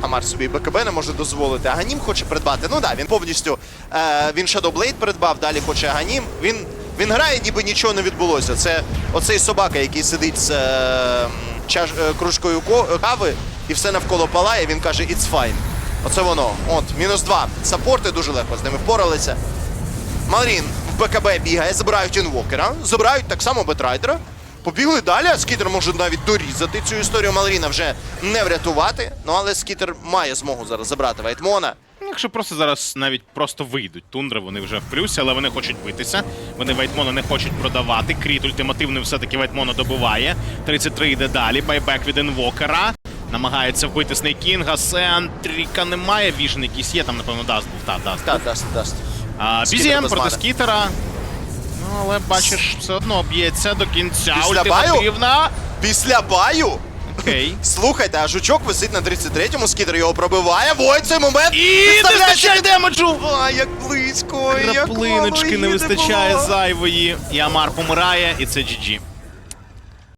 Амар собі БКБ не може дозволити. Аганім хоче придбати. Ну так, да, він повністю е, він Shadowblade придбав, далі хоче Аганім. Він, він грає, ніби нічого не відбулося. Це оцей собака, який сидить з е, чаш, е, кружкою кави і все навколо палає. Він каже, it's fine. Оце воно. От, мінус два. Саппорти дуже легко з ними впоралися. Марін в БКБ бігає, забирають інвокера, забирають так само Бетрайдера. Побігли далі, а Скітер може навіть дорізати цю історію Малріна вже не врятувати. Ну але Скітер має змогу зараз забрати Вайтмона. Якщо просто зараз навіть просто вийдуть тундри, вони вже в плюсі, але вони хочуть битися. Вони Вайтмона не хочуть продавати. Кріт ультимативний все-таки Вайтмона добиває. 33 йде далі. Байбек від інвокера. Намагається вбити Снейкінга. Сентріка немає. Віжн якийсь є, там, напевно, даст був. Та, даст. Та, дасть, дасть. А, Скітер Бізієм проти скітера. Ну, але бачиш, все одно б'ється до кінця. Після баю? Ультимативна. Після баю. Окей. Слухайте, а жучок висить на 33-му, Скітер його пробиває. Вой, цей момент. І не Підставляє вистачає демеджу! А, як близько, як мало Краплиночки її не вистачає було. зайвої. І Амар помирає, і це GG.